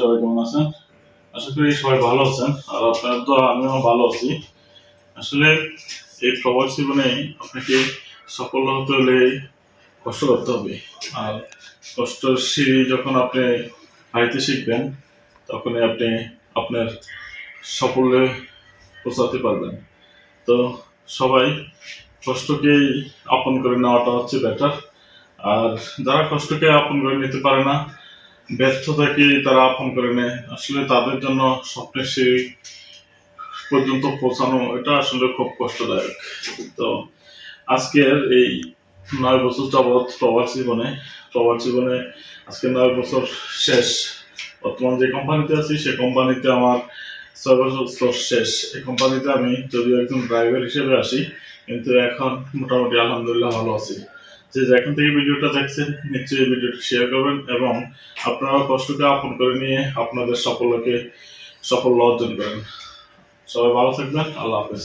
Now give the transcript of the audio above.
সবাই কেমন আছেন? আশা করি সবাই ভালো আছেন। আর আপনার তো আমিও ভালো আছি। আসলে এই প্রবাস জীবনে আপনাকে সফল হতে হলে কষ্ট করতে হবে। আর কষ্টের সিঁড়ি যখন আপনি হাইতে শিখবেন, তখনই আপনি আপনার সাফল্যে পৌঁছাতে পারবেন। তো সবাই কষ্টকেই আপন করে নেওয়াটা হচ্ছে বেটার আর যারা কষ্টকে আপন করে নিতে পারে না ব্যর্থতাকে তারা আপন করে নেয়। আসলে তাদের জন্য স্বপ্নের সেই পর্যন্ত পৌঁছানো, এটা আসলে খুব কষ্টদায়ক। তো আজকের এই নয় বছর যাবৎ প্রবাস জীবনে প্রবাস জীবনে আজকে নয় বছর শেষ। বর্তমান যে কোম্পানিতে আছি, সে কোম্পানিতে আমার ছয় বছর শেষ। এই কোম্পানিতে আমি যদিও একজন ড্রাইভার হিসেবে আসি, কিন্তু এখন মোটামুটি আলহামদুলিল্লাহ ভালো আছি। যে যেখান থেকে ভিডিওটা দেখছেন, নিশ্চয়ই ভিডিওটা শেয়ার করবেন এবং আপনারা কষ্টকে আপন করে নিয়ে আপনাদের সাফল্যকে সাফল্য অর্জন করেন। সবাই ভালো থাকবেন, আল্লাহ হাফেজ।